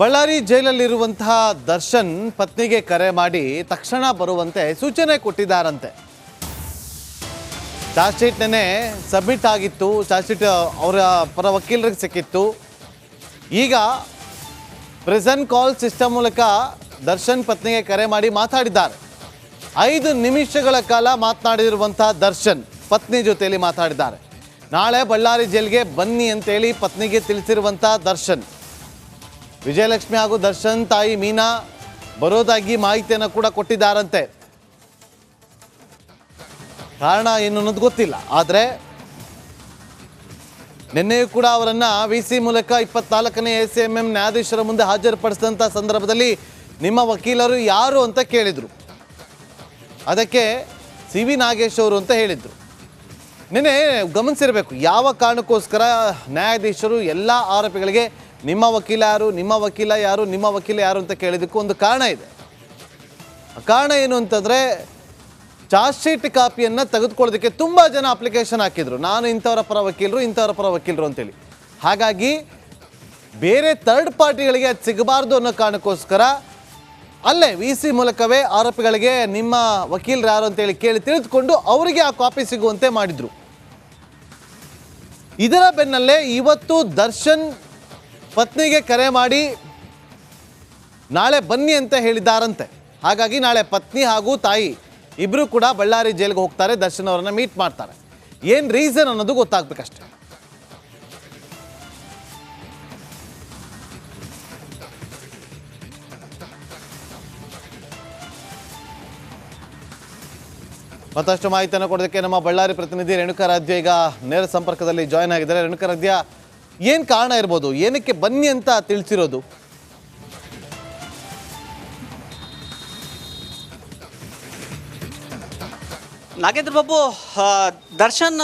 ಬಳ್ಳಾರಿ ಜೈಲಲ್ಲಿರುವಂತಹ ದರ್ಶನ್ ಪತ್ನಿಗೆ ಕರೆ ಮಾಡಿ ತಕ್ಷಣ ಬರುವಂತೆ ಸೂಚನೆ ಕೊಟ್ಟಿದ್ದಾರಂತೆ. ಚಾರ್ಜ್ ಶೀಟ್ ನೆನೆ ಸಬ್ಮಿಟ್ ಆಗಿತ್ತು. ಚಾರ್ಜ್ ಶೀಟ್ ಅವರ ಪರ ವಕೀಲರಿಗೆ ಸಿಕ್ಕಿತ್ತು. ಈಗ ಪ್ರೆಸೆಂಟ್ ಕಾಲ್ ಸಿಸ್ಟಮ್ ಮೂಲಕ ದರ್ಶನ್ ಪತ್ನಿಗೆ ಕರೆ ಮಾಡಿ ಮಾತಾಡಿದ್ದಾರೆ. ಐದು ನಿಮಿಷಗಳ ಕಾಲ ಮಾತನಾಡಿರುವಂತಹ ದರ್ಶನ್ ಪತ್ನಿ ಜೊತೆಯಲ್ಲಿ ಮಾತಾಡಿದ್ದಾರೆ. ನಾಳೆ ಬಳ್ಳಾರಿ ಜೈಲ್ಗೆ ಬನ್ನಿ ಅಂತೇಳಿ ಪತ್ನಿಗೆ ತಿಳಿಸಿರುವಂತಹ ದರ್ಶನ್. ವಿಜಯಲಕ್ಷ್ಮಿ ಹಾಗೂ ದರ್ಶನ್ ತಾಯಿ ಮೀನಾ ಬರೋದಾಗಿ ಮಾಹಿತಿಯನ್ನು ಕೂಡ ಕೊಟ್ಟಿದ್ದಾರಂತೆ. ಕಾರಣ ಏನು ಅನ್ನೋದು ಗೊತ್ತಿಲ್ಲ. ಆದರೆ ನಿನ್ನೆಯೂ ಕೂಡ ಅವರನ್ನು ವಿ ಸಿ ಮೂಲಕ ಇಪ್ಪತ್ನಾಲ್ಕನೇ ಎಸ್ ಎಂ ಎಂ ನ್ಯಾಯಾಧೀಶರ ಮುಂದೆ ಹಾಜರುಪಡಿಸಿದಂಥ ಸಂದರ್ಭದಲ್ಲಿ ನಿಮ್ಮ ವಕೀಲರು ಯಾರು ಅಂತ ಕೇಳಿದರು. ಅದಕ್ಕೆ ಸಿ ವಿ ನಾಗೇಶ್ ಅವರು ಅಂತ ಹೇಳಿದರು. ನಿನ್ನೆ ಗಮನಿಸಿರಬೇಕು, ಯಾವ ಕಾರಣಕ್ಕೋಸ್ಕರ ನ್ಯಾಯಾಧೀಶರು ಎಲ್ಲ ಆರೋಪಿಗಳಿಗೆ ನಿಮ್ಮ ವಕೀಲ ಯಾರು, ನಿಮ್ಮ ವಕೀಲ ಯಾರು, ನಿಮ್ಮ ವಕೀಲ ಯಾರು ಅಂತ ಕೇಳಿದ್ದಕ್ಕೂ ಒಂದು ಕಾರಣ ಇದೆ. ಕಾರಣ ಏನು ಅಂತಂದರೆ, ಚಾರ್ಜ್ ಶೀಟ್ ಕಾಪಿಯನ್ನು ತೆಗೆದುಕೊಳ್ಳೋದಕ್ಕೆ ತುಂಬ ಜನ ಅಪ್ಲಿಕೇಶನ್ ಹಾಕಿದ್ರು. ನಾನು ಇಂಥವರ ಪರ ವಕೀಲರು, ಇಂಥವರ ಪರ ವಕೀಲರು ಅಂತೇಳಿ. ಹಾಗಾಗಿ, ಬೇರೆ ಥರ್ಡ್ ಪಾರ್ಟಿಗಳಿಗೆ ಅದು ಸಿಗಬಾರ್ದು ಅನ್ನೋ ಕಾರಣಕ್ಕೋಸ್ಕರ, ಅಲ್ಲೇ ವಿ ಸಿ ಮೂಲಕವೇ ಆರೋಪಿಗಳಿಗೆ ನಿಮ್ಮ ವಕೀಲರು ಯಾರು ಅಂತೇಳಿ ಕೇಳಿ ತಿಳಿದುಕೊಂಡು ಅವರಿಗೆ ಆ ಕಾಪಿ ಸಿಗುವಂತೆ ಮಾಡಿದರು. ಇದರ ಬೆನ್ನಲ್ಲೇ ಇವತ್ತು ದರ್ಶನ್ ಪತ್ನಿಗೆ ಕರೆ ಮಾಡಿ, ನಾಳೆ ಬನ್ನಿ ಅಂತ ಹೇಳಿದ್ದಾರಂತೆ. ಹಾಗಾಗಿ ನಾಳೆ ಪತ್ನಿ ಹಾಗೂ ತಾಯಿ ಇಬ್ಬರು ಕೂಡ ಬಳ್ಳಾರಿ ಜೈಲಿಗೆ ಹೋಗ್ತಾರೆ, ದರ್ಶನ್ ಅವರನ್ನು ಮೀಟ್ ಮಾಡ್ತಾರೆ. ಏನು ರೀಸನ್ ಅನ್ನೋದು ಗೊತ್ತಾಗ್ಬೇಕಷ್ಟೆ. ಮತ್ತಷ್ಟು ಮಾಹಿತಿಯನ್ನು ಕೊಡೋದಕ್ಕೆ ನಮ್ಮ ಬಳ್ಳಾರಿ ಪ್ರತಿನಿಧಿ ರೇಣುಕಾರಾಧ್ಯ ಈಗ ನೇರ ಸಂಪರ್ಕದಲ್ಲಿ ಜಾಯ್ನ್ ಆಗಿದ್ದಾರೆ. ರೇಣುಕಾರಾಧ್ಯ ಏನು ಕಾರಣ ಇರ್ಬೋದು? ಏನಕ್ಕೆ ಬನ್ನಿ ಅಂತ ತಿಳಿಸಿರೋದು? ನಾಗೇಂದ್ರ ಬಾಬು ದರ್ಶನ್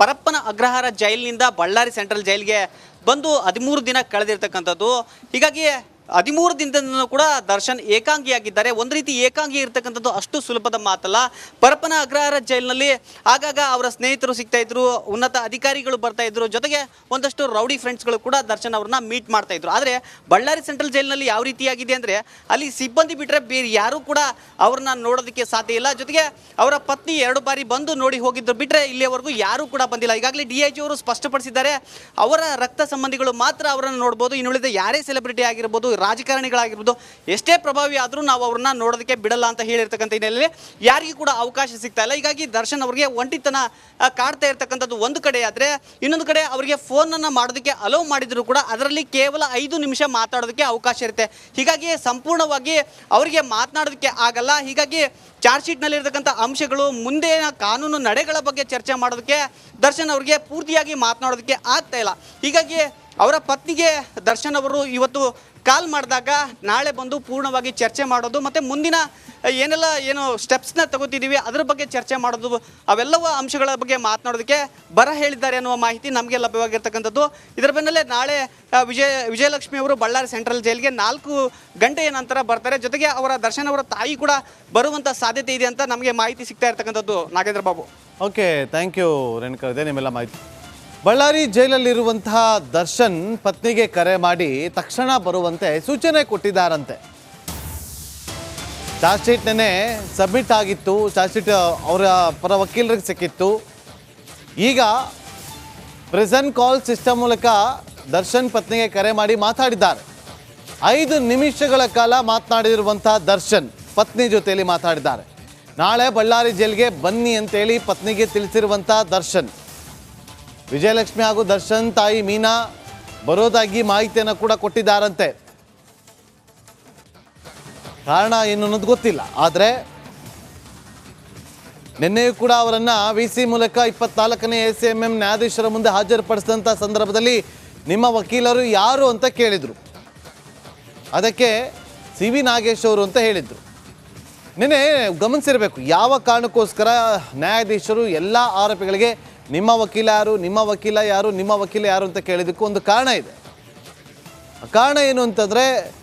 ಪರಪ್ಪನ ಅಗ್ರಹಾರ ಜೈಲಿನಿಂದ ಬಳ್ಳಾರಿ ಸೆಂಟ್ರಲ್ ಜೈಲಿಗೆ ಬಂದು ಹದಿಮೂರು ದಿನ ಕಳೆದಿರ್ತಕ್ಕಂಥದ್ದು. ಹೀಗಾಗಿ ಹದಿಮೂರು ದಿನದಿಂದ ಕೂಡ ದರ್ಶನ್ ಏಕಾಂಗಿಯಾಗಿದ್ದಾರೆ. ಒಂದು ರೀತಿ ಏಕಾಂಗಿ ಇರ್ತಕ್ಕಂಥದ್ದು ಅಷ್ಟು ಸುಲಭದ ಮಾತಲ್ಲ. ಪರಪನ ಅಗ್ರಹಾರ ಜೈಲಿನಲ್ಲಿ ಆಗಾಗ ಅವರ ಸ್ನೇಹಿತರು ಸಿಗ್ತಾ ಇದ್ರು, ಉನ್ನತ ಅಧಿಕಾರಿಗಳು ಬರ್ತಾ ಇದ್ರು. ಜೊತೆಗೆ ಒಂದಷ್ಟು ರೌಡಿ ಫ್ರೆಂಡ್ಸ್ಗಳು ಕೂಡ ದರ್ಶನ್ ಅವ್ರನ್ನ ಮೀಟ್ ಮಾಡ್ತಾ ಇದ್ರು. ಆದರೆ ಬಳ್ಳಾರಿ ಸೆಂಟ್ರಲ್ ಜೈಲಿನಲ್ಲಿ ಯಾವ ರೀತಿಯಾಗಿದೆ ಅಂದರೆ ಅಲ್ಲಿ ಸಿಬ್ಬಂದಿ ಬಿಟ್ಟರೆ ಬೇರೆ ಯಾರೂ ಕೂಡ ಅವ್ರನ್ನ ನೋಡೋದಕ್ಕೆ ಸಾಧ್ಯ ಇಲ್ಲ. ಜೊತೆಗೆ ಅವರ ಪತ್ನಿ ಎರಡು ಬಾರಿ ಬಂದು ನೋಡಿ ಹೋಗಿದ್ರು. ಬಿಟ್ಟರೆ ಇಲ್ಲಿಯವರೆಗೂ ಯಾರೂ ಕೂಡ ಬಂದಿಲ್ಲ. ಈಗಾಗಲೇ ಡಿ ಐ ಜಿ ಅವರು ಸ್ಪಷ್ಟಪಡಿಸಿದ್ದಾರೆ. ಅವರ ರಕ್ತ ಸಂಬಂಧಿಗಳು ಮಾತ್ರ ಅವರನ್ನು ನೋಡ್ಬೋದು. ಇನ್ನುಳಿದ ಯಾರೇ ಸೆಲೆಬ್ರಿಟಿ ಆಗಿರ್ಬೋದು ರಾಜಕಾರಣಿಗಳಾಗಿರ್ಬೋದು, ಎಷ್ಟೇ ಪ್ರಭಾವಿ ಆದರೂ ನಾವು ಅವ್ರನ್ನ ನೋಡೋದಕ್ಕೆ ಬಿಡಲ್ಲ ಅಂತ ಹೇಳಿರ್ತಕ್ಕಂಥ ಹಿನ್ನೆಲೆಯಲ್ಲಿ ಯಾರಿಗೂ ಕೂಡ ಅವಕಾಶ ಸಿಗ್ತಾ ಇಲ್ಲ. ಹೀಗಾಗಿ ದರ್ಶನ್ ಅವರಿಗೆ ಒಂಟಿತನ ಕಾಡ್ತಾ ಇರ್ತಕ್ಕಂಥದ್ದು ಒಂದು ಕಡೆ ಆದರೆ, ಇನ್ನೊಂದು ಕಡೆ ಅವರಿಗೆ ಫೋನನ್ನು ಮಾಡೋದಕ್ಕೆ ಅಲೋ ಮಾಡಿದರೂ ಕೂಡ ಅದರಲ್ಲಿ ಕೇವಲ ಐದು ನಿಮಿಷ ಮಾತಾಡೋದಕ್ಕೆ ಅವಕಾಶ ಇರುತ್ತೆ. ಹೀಗಾಗಿ ಸಂಪೂರ್ಣವಾಗಿ ಅವರಿಗೆ ಮಾತನಾಡೋದಕ್ಕೆ ಆಗಲ್ಲ. ಹೀಗಾಗಿ ಚಾರ್ಜ್ ಶೀಟ್ನಲ್ಲಿರ್ತಕ್ಕಂಥ ಅಂಶಗಳು, ಮುಂದಿನ ಕಾನೂನು ನಡೆಗಳ ಬಗ್ಗೆ ಚರ್ಚೆ ಮಾಡೋದಕ್ಕೆ ದರ್ಶನ್ ಅವರಿಗೆ ಪೂರ್ತಿಯಾಗಿ ಮಾತನಾಡೋದಕ್ಕೆ ಆಗ್ತಾ ಇಲ್ಲ. ಹೀಗಾಗಿ ಅವರ ಪತ್ನಿಗೆ ದರ್ಶನ್ ಅವರು ಇವತ್ತು ಕಾಲ್ ಮಾಡಿದಾಗ ನಾಳೆ ಬಂದು ಪೂರ್ಣವಾಗಿ ಚರ್ಚೆ ಮಾಡೋದು ಮತ್ತು ಮುಂದಿನ ಏನೆಲ್ಲ, ಏನು ಸ್ಟೆಪ್ಸ್ನ ತಗೋತಿದ್ದೀವಿ, ಅದ್ರ ಬಗ್ಗೆ ಚರ್ಚೆ ಮಾಡೋದು, ಅವೆಲ್ಲವ ಅಂಶಗಳ ಬಗ್ಗೆ ಮಾತನಾಡೋದಕ್ಕೆ ಬರ ಹೇಳಿದ್ದಾರೆ ಅನ್ನುವ ಮಾಹಿತಿ ನಮಗೆ ಲಭ್ಯವಾಗಿರ್ತಕ್ಕಂಥದ್ದು. ಇದರ ಬೆನ್ನಲ್ಲೇ ನಾಳೆ ವಿಜಯ, ವಿಜಯಲಕ್ಷ್ಮಿ ಅವರು ಬಳ್ಳಾರಿ ಸೆಂಟ್ರಲ್ ಜೈಲಿಗೆ ನಾಲ್ಕು ಗಂಟೆಯ ನಂತರ ಬರ್ತಾರೆ. ಜೊತೆಗೆ ಅವರ ದರ್ಶನ್ ಅವರ ತಾಯಿ ಕೂಡ ಬರುವಂಥ ಸಾಧ್ಯತೆ ಇದೆ ಅಂತ ನಮಗೆ ಮಾಹಿತಿ ಸಿಗ್ತಾ ಇರ್ತಕ್ಕಂಥದ್ದು Nagendra Babu. Okay thank you Renukaradhya ನಿಮ್ಮೆಲ್ಲ ಮಾಹಿತಿ. ಬಳ್ಳಾರಿ ಜೈಲಲ್ಲಿರುವಂತಹ ದರ್ಶನ್ ಪತ್ನಿಗೆ ಕರೆ ಮಾಡಿ ತಕ್ಷಣ ಬರುವಂತೆ ಸೂಚನೆ ಕೊಟ್ಟಿದ್ದಾರಂತೆ. ಚಾರ್ಜ್ ನೆನೆ ಸಬ್ಮಿಟ್ ಆಗಿತ್ತು. ಚಾರ್ಜ್ ಅವರ ಪರ ವಕೀಲರಿಗೆ ಸಿಕ್ಕಿತ್ತು. ಈಗ ಪ್ರೆಸೆಂಟ್ ಕಾಲ್ ಸಿಸ್ಟಮ್ ಮೂಲಕ ದರ್ಶನ್ ಪತ್ನಿಗೆ ಕರೆ ಮಾಡಿ ಮಾತಾಡಿದ್ದಾರೆ. ಐದು ನಿಮಿಷಗಳ ಕಾಲ ಮಾತನಾಡಿರುವಂತಹ ದರ್ಶನ್ ಪತ್ನಿ ಜೊತೆಯಲ್ಲಿ ಮಾತಾಡಿದ್ದಾರೆ. ನಾಳೆ ಬಳ್ಳಾರಿ ಜೈಲ್ಗೆ ಬನ್ನಿ ಅಂತೇಳಿ ಪತ್ನಿಗೆ ತಿಳಿಸಿರುವಂತಹ ದರ್ಶನ್ ವಿಜಯಲಕ್ಷ್ಮಿ ಹಾಗೂ ದರ್ಶನ್ ತಾಯಿ ಮೀನಾ ಬರೋದಾಗಿ ಮಾಹಿತಿಯನ್ನು ಕೂಡ ಕೊಟ್ಟಿದ್ದಾರಂತೆ. ಕಾರಣ ಏನು ಅನ್ನೋದು ಗೊತ್ತಿಲ್ಲ, ಆದರೆ ನಿನ್ನೆಯೂ ಕೂಡ ಅವರನ್ನು ವಿ ಸಿ ಮೂಲಕ ಇಪ್ಪತ್ನಾಲ್ಕನೇ ಎಸ್ ಎಂ ಎಂ ನ್ಯಾಯಾಧೀಶರ ಮುಂದೆ ಹಾಜರುಪಡಿಸಿದಂಥ ಸಂದರ್ಭದಲ್ಲಿ ನಿಮ್ಮ ವಕೀಲರು ಯಾರು ಅಂತ ಕೇಳಿದರು. ಅದಕ್ಕೆ ಸಿ ವಿ ನಾಗೇಶ್ ಅವರು ಅಂತ ಹೇಳಿದರು. ನಿನ್ನೆ ಗಮನಿಸಿರಬೇಕು, ಯಾವ ಕಾರಣಕ್ಕೋಸ್ಕರ ನ್ಯಾಯಾಧೀಶರು ಎಲ್ಲ ಆರೋಪಿಗಳಿಗೆ ನಿಮ್ಮ ವಕೀಲ ಯಾರು, ನಿಮ್ಮ ವಕೀಲ ಯಾರು, ನಿಮ್ಮ ವಕೀಲ ಯಾರು ಅಂತ ಕೇಳಿದಕ್ಕೂ ಒಂದು ಕಾರಣ ಇದೆ. ಕಾರಣ ಏನು ಅಂತಂದರೆ,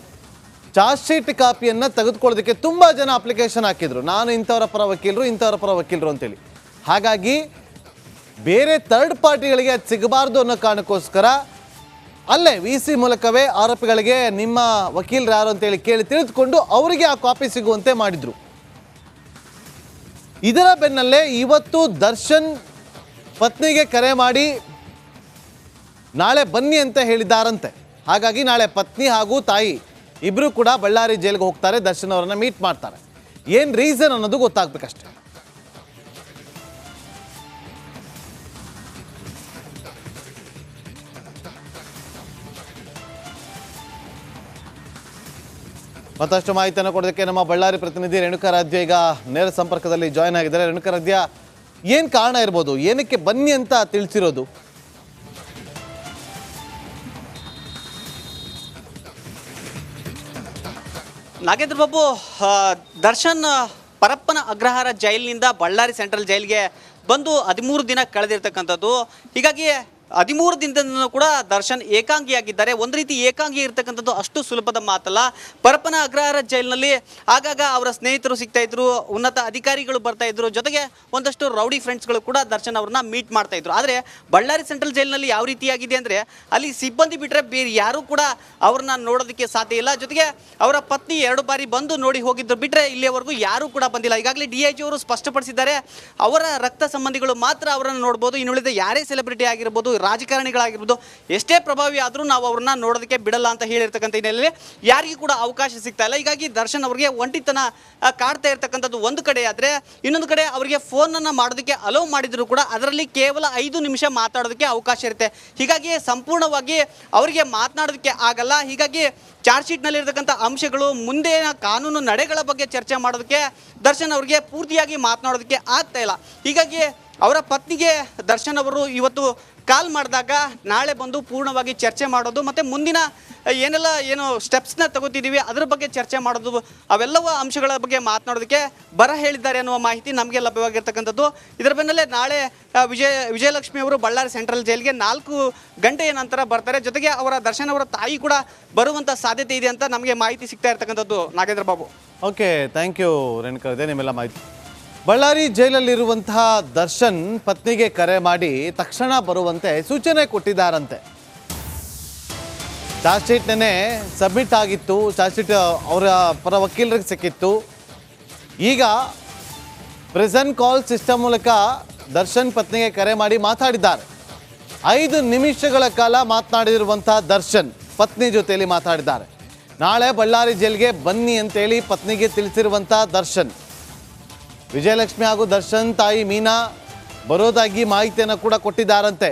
ಚಾರ್ಜ್ ಶೀಟ್ ಕಾಪಿಯನ್ನು ತೆಗೆದುಕೊಳ್ಳೋದಕ್ಕೆ ತುಂಬ ಜನ ಅಪ್ಲಿಕೇಶನ್ ಹಾಕಿದ್ರು. ನಾನು ಇಂಥವರ ಪರ ವಕೀಲರು, ಇಂಥವರ ಪರ ವಕೀಲರು ಅಂತೇಳಿ. ಹಾಗಾಗಿ, ಬೇರೆ ಥರ್ಡ್ ಪಾರ್ಟಿಗಳಿಗೆ ಅದು ಸಿಗಬಾರ್ದು ಅನ್ನೋ ಕಾರಣಕ್ಕೋಸ್ಕರ, ಅಲ್ಲೇ ವಿ ಸಿ ಮೂಲಕವೇ ಆರೋಪಿಗಳಿಗೆ ನಿಮ್ಮ ವಕೀಲರು ಯಾರು ಅಂತೇಳಿ ಕೇಳಿ ತಿಳಿದುಕೊಂಡು ಅವರಿಗೆ ಆ ಕಾಪಿ ಸಿಗುವಂತೆ ಮಾಡಿದರು. ಇದರ ಬೆನ್ನಲ್ಲೇ ಇವತ್ತು ದರ್ಶನ್ ಪತ್ನಿಗೆ ಕರೆ ಮಾಡಿ, ನಾಳೆ ಬನ್ನಿ ಅಂತ ಹೇಳಿದ್ದಾರಂತೆ. ಹಾಗಾಗಿ ನಾಳೆ ಪತ್ನಿ ಹಾಗೂ ತಾಯಿ ಇಬ್ಬರು ಕೂಡ ಬಳ್ಳಾರಿ ಜೈಲಿಗೆ ಹೋಗ್ತಾರೆ, ದರ್ಶನ್ ಅವರನ್ನು ಮೀಟ್ ಮಾಡ್ತಾರೆ. ಏನು ರೀಸನ್ ಅನ್ನೋದು ಗೊತ್ತಾಗ್ಬೇಕಷ್ಟೆ. ಮತ್ತಷ್ಟು ಮಾಹಿತಿಯನ್ನು ಕೊಡೋದಕ್ಕೆ ನಮ್ಮ ಬಳ್ಳಾರಿ ಪ್ರತಿನಿಧಿ ರೇಣುಕಾರಾಧ್ಯ ಈಗ ನೇರ ಸಂಪರ್ಕದಲ್ಲಿ ಜಾಯ್ನ್ ಆಗಿದ್ದಾರೆ. ರೇಣುಕಾರಾಧ್ಯ ಏನು ಕಾರಣ ಇರ್ಬೋದು? ಏನಕ್ಕೆ ಬನ್ನಿ ಅಂತ ತಿಳಿಸಿರೋದು? ನಾಗೇಂದ್ರ ಬಾಬು ದರ್ಶನ್ ಪರಪ್ಪನ ಅಗ್ರಹಾರ ಜೈಲಿನಿಂದ ಬಳ್ಳಾರಿ ಸೆಂಟ್ರಲ್ ಜೈಲಿಗೆ ಬಂದು ಹದಿಮೂರು ದಿನ ಕಳೆದಿರ್ತಕ್ಕಂಥದ್ದು. ಹೀಗಾಗಿ ಹದಿಮೂರು ದಿನದಿಂದ ಕೂಡ ದರ್ಶನ್ ಏಕಾಂಗಿಯಾಗಿದ್ದಾರೆ. ಒಂದು ರೀತಿ ಏಕಾಂಗಿ ಇರ್ತಕ್ಕಂಥದ್ದು ಅಷ್ಟು ಸುಲಭದ ಮಾತಲ್ಲ. ಪರಪನ ಅಗ್ರಹಾರ ಜೈಲಿನಲ್ಲಿ ಆಗಾಗ ಅವರ ಸ್ನೇಹಿತರು ಸಿಗ್ತಾ ಇದ್ರು, ಉನ್ನತ ಅಧಿಕಾರಿಗಳು ಬರ್ತಾ ಇದ್ರು, ಜೊತೆಗೆ ಒಂದಷ್ಟು ರೌಡಿ ಫ್ರೆಂಡ್ಸ್ಗಳು ಕೂಡ ದರ್ಶನ್ ಅವ್ರನ್ನ ಮೀಟ್ ಮಾಡ್ತಾ ಇದ್ರು. ಆದರೆ ಬಳ್ಳಾರಿ ಸೆಂಟ್ರಲ್ ಜೈಲಿನಲ್ಲಿ ಯಾವ ರೀತಿಯಾಗಿದೆ ಅಂದರೆ ಅಲ್ಲಿ ಸಿಬ್ಬಂದಿ ಬಿಟ್ಟರೆ ಬೇರೆ ಯಾರೂ ಕೂಡ ಅವ್ರನ್ನ ನೋಡೋದಕ್ಕೆ ಸಾಧ್ಯ ಇಲ್ಲ. ಜೊತೆಗೆ ಅವರ ಪತ್ನಿ ಎರಡು ಬಾರಿ ಬಂದು ನೋಡಿ ಹೋಗಿದ್ರು ಬಿಟ್ಟರೆ ಇಲ್ಲಿಯವರೆಗೂ ಯಾರೂ ಕೂಡ ಬಂದಿಲ್ಲ. ಈಗಾಗಲೇ ಡಿ ಐ ಜಿ ಅವರು ಸ್ಪಷ್ಟಪಡಿಸಿದ್ದಾರೆ, ಅವರ ರಕ್ತ ಸಂಬಂಧಿಗಳು ಮಾತ್ರ ಅವರನ್ನು ನೋಡ್ಬೋದು. ಇನ್ನುಳಿದ ಯಾರೇ ಸೆಲೆಬ್ರಿಟಿ ಆಗಿರ್ಬೋದು ರಾಜಕಾರಣಿಗಳಾಗಿರ್ಬೋದು, ಎಷ್ಟೇ ಪ್ರಭಾವಿ ಆದರೂ ನಾವು ಅವ್ರನ್ನ ನೋಡೋದಕ್ಕೆ ಬಿಡಲ್ಲ ಅಂತ ಹೇಳಿರ್ತಕ್ಕಂಥ ಹಿನ್ನೆಲೆಯಲ್ಲಿ ಯಾರಿಗೂ ಕೂಡ ಅವಕಾಶ ಸಿಗ್ತಾ ಇಲ್ಲ. ಹೀಗಾಗಿ ದರ್ಶನ್ ಅವರಿಗೆ ಒಂಟಿತನ ಕಾಡ್ತಾ ಇರ್ತಕ್ಕಂಥದ್ದು ಒಂದು ಕಡೆ ಆದರೆ, ಇನ್ನೊಂದು ಕಡೆ ಅವರಿಗೆ ಫೋನನ್ನು ಮಾಡೋದಕ್ಕೆ ಅಲೋ ಮಾಡಿದರೂ ಕೂಡ ಅದರಲ್ಲಿ ಕೇವಲ ಐದು ನಿಮಿಷ ಮಾತಾಡೋದಕ್ಕೆ ಅವಕಾಶ ಇರುತ್ತೆ. ಹೀಗಾಗಿ ಸಂಪೂರ್ಣವಾಗಿ ಅವರಿಗೆ ಮಾತನಾಡೋದಕ್ಕೆ ಆಗಲ್ಲ. ಹೀಗಾಗಿ ಚಾರ್ಜ್ ಶೀಟ್ನಲ್ಲಿರ್ತಕ್ಕಂಥ ಅಂಶಗಳು, ಮುಂದಿನ ಕಾನೂನು ನಡೆಗಳ ಬಗ್ಗೆ ಚರ್ಚೆ ಮಾಡೋದಕ್ಕೆ ದರ್ಶನ್ ಅವರಿಗೆ ಪೂರ್ತಿಯಾಗಿ ಮಾತನಾಡೋದಕ್ಕೆ ಆಗ್ತಾ ಇಲ್ಲ. ಹೀಗಾಗಿ ಅವರ ಪತ್ನಿಗೆ ದರ್ಶನ್ ಅವರು ಇವತ್ತು ಕಾಲ್ ಮಾಡಿದಾಗ ನಾಳೆ ಬಂದು ಪೂರ್ಣವಾಗಿ ಚರ್ಚೆ ಮಾಡೋದು ಮತ್ತು ಮುಂದಿನ ಏನೆಲ್ಲ, ಏನು ಸ್ಟೆಪ್ಸ್ನ ತಗೋತಿದ್ದೀವಿ, ಅದ್ರ ಬಗ್ಗೆ ಚರ್ಚೆ ಮಾಡೋದು, ಅವೆಲ್ಲವ ಅಂಶಗಳ ಬಗ್ಗೆ ಮಾತನಾಡೋದಕ್ಕೆ ಬರ ಹೇಳಿದ್ದಾರೆ ಅನ್ನುವ ಮಾಹಿತಿ ನಮಗೆ ಲಭ್ಯವಾಗಿರ್ತಕ್ಕಂಥದ್ದು. ಇದರ ಬೆನ್ನಲ್ಲೇ ನಾಳೆ ವಿಜಯ, ವಿಜಯಲಕ್ಷ್ಮಿ ಅವರು ಬಳ್ಳಾರಿ ಸೆಂಟ್ರಲ್ ಜೈಲಿಗೆ ನಾಲ್ಕು ಗಂಟೆಯ ನಂತರ ಬರ್ತಾರೆ. ಜೊತೆಗೆ ಅವರ ದರ್ಶನ್ ಅವರ ತಾಯಿ ಕೂಡ ಬರುವಂಥ ಸಾಧ್ಯತೆ ಇದೆ ಅಂತ ನಮಗೆ ಮಾಹಿತಿ ಸಿಗ್ತಾ ಇರ್ತಕ್ಕಂಥದ್ದು Nagendra Babu. Okay thank you Renukaradhya ನಿಮ್ಮೆಲ್ಲ ಮಾಹಿತಿ. ಬಳ್ಳಾರಿ ಜೈಲಲ್ಲಿರುವಂತಹ ದರ್ಶನ್ ಪತ್ನಿಗೆ ಕರೆ ಮಾಡಿ ತಕ್ಷಣ ಬರುವಂತೆ ಸೂಚನೆ ಕೊಟ್ಟಿದ್ದಾರಂತೆ. ಚಾರ್ಜ್ ನೆನೆ ಸಬ್ಮಿಟ್ ಆಗಿತ್ತು. ಚಾರ್ಜ್ ಶೀಟ್ ಅವರ ಪರ ವಕೀಲರಿಗೆ ಸಿಕ್ಕಿತ್ತು. ಈಗ ಪ್ರೆಸೆಂಟ್ ಕಾಲ್ ಸಿಸ್ಟಮ್ ಮೂಲಕ ದರ್ಶನ್ ಪತ್ನಿಗೆ ಕರೆ ಮಾಡಿ ಮಾತಾಡಿದ್ದಾರೆ. ಐದು ನಿಮಿಷಗಳ ಕಾಲ ಮಾತನಾಡಿರುವಂತಹ ದರ್ಶನ್ ಪತ್ನಿ ಜೊತೆಯಲ್ಲಿ ಮಾತಾಡಿದ್ದಾರೆ. ನಾಳೆ ಬಳ್ಳಾರಿ ಜೈಲ್ಗೆ ಬನ್ನಿ ಅಂತೇಳಿ ಪತ್ನಿಗೆ ತಿಳಿಸಿರುವಂತಹ ದರ್ಶನ್ ವಿಜಯಲಕ್ಷ್ಮಿ ಹಾಗೂ ದರ್ಶನ್ ತಾಯಿ ಮೀನಾ ಬರೋದಾಗಿ ಮಾಹಿತಿಯನ್ನು ಕೂಡ ಕೊಟ್ಟಿದ್ದಾರಂತೆ.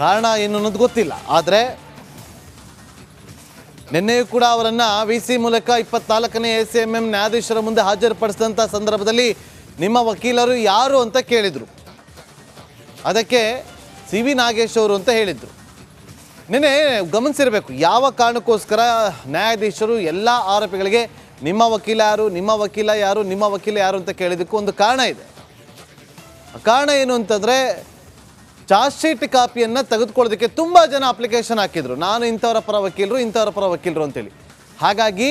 ಕಾರಣ ಏನು ಅನ್ನೋದು ಗೊತ್ತಿಲ್ಲ. ಆದರೆ ನಿನ್ನೆಯೂ ಕೂಡ ಅವರನ್ನು ವಿ ಸಿ ಮೂಲಕ ಇಪ್ಪತ್ನಾಲ್ಕನೇ ಸಿ ಎಂ ಎಂ ನ್ಯಾಯಾಧೀಶರ ಮುಂದೆ ಹಾಜರುಪಡಿಸಿದಂಥ ಸಂದರ್ಭದಲ್ಲಿ ನಿಮ್ಮ ವಕೀಲರು ಯಾರು ಅಂತ ಕೇಳಿದರು. ಅದಕ್ಕೆ ಸಿ ವಿ ನಾಗೇಶ್ ಅವರು ಅಂತ ಹೇಳಿದರು. ನಿನ್ನೆ ಗಮನಿಸಿರಬೇಕು, ಯಾವ ಕಾರಣಕ್ಕೋಸ್ಕರ ನ್ಯಾಯಾಧೀಶರು ಎಲ್ಲ ಆರೋಪಿಗಳಿಗೆ ನಿಮ್ಮ ವಕೀಲ ಯಾರು, ನಿಮ್ಮ ವಕೀಲ ಯಾರು, ನಿಮ್ಮ ವಕೀಲ ಯಾರು ಅಂತ ಕೇಳಿದ್ದಕ್ಕೂ ಒಂದು ಕಾರಣ ಇದೆ. ಕಾರಣ ಏನು ಅಂತಂದರೆ, ಚಾರ್ಜ್ ಶೀಟ್ ಕಾಪಿಯನ್ನು ತೆಗೆದುಕೊಳ್ಳೋದಕ್ಕೆ ತುಂಬ ಜನ ಅಪ್ಲಿಕೇಶನ್ ಹಾಕಿದ್ರು. ನಾನು ಇಂಥವರ ಪರ ವಕೀಲರು, ಇಂಥವರ ಪರ ವಕೀಲರು ಅಂತೇಳಿ. ಹಾಗಾಗಿ,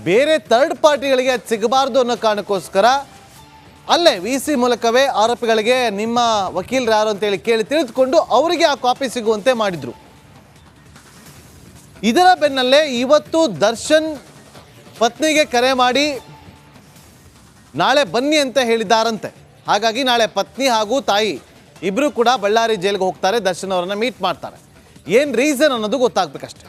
ಬೇರೆ ಥರ್ಡ್ ಪಾರ್ಟಿಗಳಿಗೆ ಅದು ಸಿಗಬಾರ್ದು ಅನ್ನೋ ಕಾರಣಕ್ಕೋಸ್ಕರ ಅಲ್ಲೇ ವಿ ಸಿ ಮೂಲಕವೇ ಆರೋಪಿಗಳಿಗೆ ನಿಮ್ಮ ವಕೀಲರು ಯಾರು ಅಂತೇಳಿ ಕೇಳಿ ತಿಳಿದುಕೊಂಡು ಅವರಿಗೆ ಆ ಕಾಪಿ ಸಿಗುವಂತೆ ಮಾಡಿದರು. ಇದರ ಬೆನ್ನಲ್ಲೇ ಇವತ್ತು ದರ್ಶನ್ ಪತ್ನಿಗೆ ಕರೆ ಮಾಡಿ, ನಾಳೆ ಬನ್ನಿ ಅಂತ ಹೇಳಿದ್ದಾರಂತೆ. ಹಾಗಾಗಿ ನಾಳೆ ಪತ್ನಿ ಹಾಗೂ ತಾಯಿ ಇಬ್ಬರು ಕೂಡ ಬಳ್ಳಾರಿ ಜೈಲಿಗೆ ಹೋಗ್ತಾರೆ, ದರ್ಶನ್ ಅವರನ್ನ ಮೀಟ್ ಮಾಡ್ತಾರೆ. ಏನು ರೀಸನ್ ಅನ್ನೋದು ಗೊತ್ತಾಗ್ಬೇಕಷ್ಟೆ.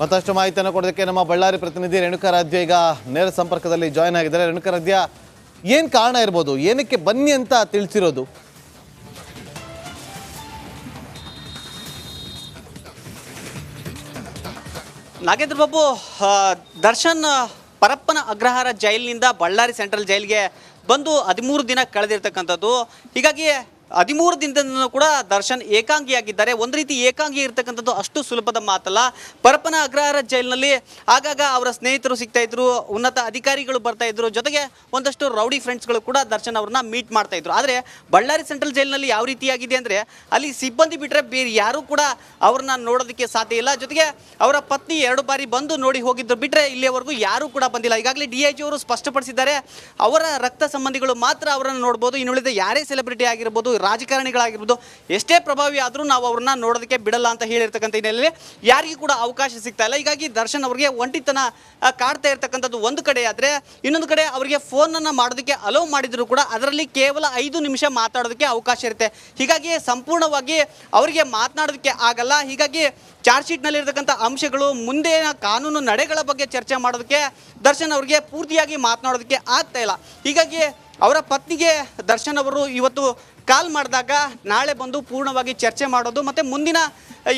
ಮತ್ತಷ್ಟು ಮಾಹಿತಿಯನ್ನು ಕೊಡೋದಕ್ಕೆ ನಮ್ಮ ಬಳ್ಳಾರಿ ಪ್ರತಿನಿಧಿ ರೇಣುಕಾರಾಧ್ಯ ಈಗ ನೇರ ಸಂಪರ್ಕದಲ್ಲಿ ಜಾಯ್ನ್ ಆಗಿದ್ದಾರೆ. ರೇಣುಕಾರಾಧ್ಯ ಏನು ಕಾರಣ ಇರ್ಬೋದು? ಏನಕ್ಕೆ ಬನ್ನಿ ಅಂತ ತಿಳಿಸಿರೋದು? ನಾಗೇಂದ್ರ ಬಾಬು ದರ್ಶನ್ ಪರಪ್ಪನ ಅಗ್ರಹಾರ ಜೈಲಿನಿಂದ ಬಳ್ಳಾರಿ ಸೆಂಟ್ರಲ್ ಜೈಲಿಗೆ ಬಂದು ಹದಿಮೂರು ದಿನ ಕಳೆದಿರ್ತಕ್ಕಂಥದ್ದು. ಹೀಗಾಗಿ ಹದಿಮೂರು ದಿನದಿಂದಲೂ ಕೂಡ ದರ್ಶನ್ ಏಕಾಂಗಿಯಾಗಿದ್ದಾರೆ. ಒಂದು ರೀತಿ ಏಕಾಂಗಿ ಇರ್ತಕ್ಕಂಥದ್ದು ಅಷ್ಟು ಸುಲಭದ ಮಾತಲ್ಲ. ಪರಪನ ಅಗ್ರಹಾರ ಜೈಲಿನಲ್ಲಿ ಆಗಾಗ ಅವರ ಸ್ನೇಹಿತರು ಸಿಗ್ತಾ ಇದ್ರು, ಉನ್ನತ ಅಧಿಕಾರಿಗಳು ಬರ್ತಾ ಇದ್ರು. ಜೊತೆಗೆ ಒಂದಷ್ಟು ರೌಡಿ ಫ್ರೆಂಡ್ಸ್ಗಳು ಕೂಡ ದರ್ಶನ್ ಅವ್ರನ್ನ ಮೀಟ್ ಮಾಡ್ತಾ ಇದ್ರು. ಆದರೆ ಬಳ್ಳಾರಿ ಸೆಂಟ್ರಲ್ ಜೈಲಿನಲ್ಲಿ ಯಾವ ರೀತಿಯಾಗಿದೆ ಅಂದರೆ ಅಲ್ಲಿ ಸಿಬ್ಬಂದಿ ಬಿಟ್ಟರೆ ಬೇರೆ ಯಾರೂ ಕೂಡ ಅವ್ರನ್ನ ನೋಡೋದಕ್ಕೆ ಸಾಧ್ಯ ಇಲ್ಲ. ಜೊತೆಗೆ ಅವರ ಪತ್ನಿ ಎರಡು ಬಾರಿ ಬಂದು ನೋಡಿ ಹೋಗಿದ್ರು. ಬಿಟ್ಟರೆ ಇಲ್ಲಿಯವರೆಗೂ ಯಾರೂ ಕೂಡ ಬಂದಿಲ್ಲ. ಈಗಾಗಲೇ ಡಿ ಐ ಜಿ ಅವರು ಸ್ಪಷ್ಟಪಡಿಸಿದ್ದಾರೆ. ಅವರ ರಕ್ತ ಸಂಬಂಧಿಗಳು ಮಾತ್ರ ಅವರನ್ನು ನೋಡ್ಬೋದು. ಇನ್ನುಳಿದ ಯಾರೇ ಸೆಲೆಬ್ರಿಟಿ ಆಗಿರ್ಬೋದು ರಾಜಕಾರಣಿಗಳಾಗಿರ್ಬೋದು, ಎಷ್ಟೇ ಪ್ರಭಾವಿ ಆದರೂ ನಾವು ಅವ್ರನ್ನ ನೋಡೋದಕ್ಕೆ ಬಿಡಲ್ಲ ಅಂತ ಹೇಳಿರ್ತಕ್ಕಂಥ ಹಿನ್ನೆಲೆಯಲ್ಲಿ ಯಾರಿಗೂ ಕೂಡ ಅವಕಾಶ ಸಿಗ್ತಾ ಇಲ್ಲ. ಹೀಗಾಗಿ ದರ್ಶನ್ ಅವರಿಗೆ ಒಂಟಿತನ ಕಾಡ್ತಾ ಇರ್ತಕ್ಕಂಥದ್ದು ಒಂದು ಕಡೆ ಆದರೆ, ಇನ್ನೊಂದು ಕಡೆ ಅವರಿಗೆ ಫೋನನ್ನು ಮಾಡೋದಕ್ಕೆ ಅಲೋ ಮಾಡಿದರೂ ಕೂಡ ಅದರಲ್ಲಿ ಕೇವಲ ಐದು ನಿಮಿಷ ಮಾತಾಡೋದಕ್ಕೆ ಅವಕಾಶ ಇರುತ್ತೆ. ಹೀಗಾಗಿ ಸಂಪೂರ್ಣವಾಗಿ ಅವರಿಗೆ ಮಾತನಾಡೋದಕ್ಕೆ ಆಗಲ್ಲ. ಹೀಗಾಗಿ ಚಾರ್ಜ್ ಶೀಟ್ನಲ್ಲಿರ್ತಕ್ಕಂಥ ಅಂಶಗಳು ಮುಂದಿನ ಕಾನೂನು ನಡೆಗಳ ಬಗ್ಗೆ ಚರ್ಚೆ ಮಾಡೋದಕ್ಕೆ ದರ್ಶನ್ ಅವರಿಗೆ ಪೂರ್ತಿಯಾಗಿ ಮಾತನಾಡೋದಕ್ಕೆ ಆಗ್ತಾ ಇಲ್ಲ. ಹೀಗಾಗಿ ಅವರ ಪತ್ನಿಗೆ ದರ್ಶನ್ ಅವರು ಇವತ್ತು ಕಾಲ್ ಮಾಡಿದಾಗ ನಾಳೆ ಬಂದು ಪೂರ್ಣವಾಗಿ ಚರ್ಚೆ ಮಾಡೋದು ಮತ್ತು ಮುಂದಿನ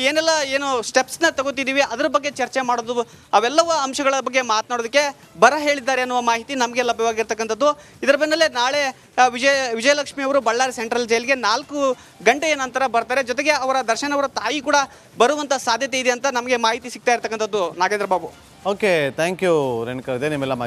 ಏನೆಲ್ಲ, ಏನು ಸ್ಟೆಪ್ಸ್ನ ತಗೋತಿದ್ದೀವಿ ಅದ್ರ ಬಗ್ಗೆ ಚರ್ಚೆ ಮಾಡೋದು, ಅವೆಲ್ಲವ ಅಂಶಗಳ ಬಗ್ಗೆ ಮಾತನಾಡೋದಕ್ಕೆ ಬರ ಹೇಳಿದ್ದಾರೆ ಅನ್ನುವ ಮಾಹಿತಿ ನಮಗೆ ಲಭ್ಯವಾಗಿರ್ತಕ್ಕಂಥದ್ದು. ಇದರ ಬೆನ್ನಲ್ಲೇ ನಾಳೆ ವಿಜಯ, ವಿಜಯಲಕ್ಷ್ಮಿ ಅವರು ಬಳ್ಳಾರಿ ಸೆಂಟ್ರಲ್ ಜೈಲಿಗೆ ನಾಲ್ಕು ಗಂಟೆಯ ನಂತರ ಬರ್ತಾರೆ. ಜೊತೆಗೆ ಅವರ ದರ್ಶನ್ ಅವರ ತಾಯಿ ಕೂಡ ಬರುವಂಥ ಸಾಧ್ಯತೆ ಇದೆ ಅಂತ ನಮಗೆ ಮಾಹಿತಿ ಸಿಗ್ತಾ ಇರ್ತಕ್ಕಂಥದ್ದು Nagendra Babu. Okay thank you Renuka ನಿಮ್ಮೆಲ್ಲ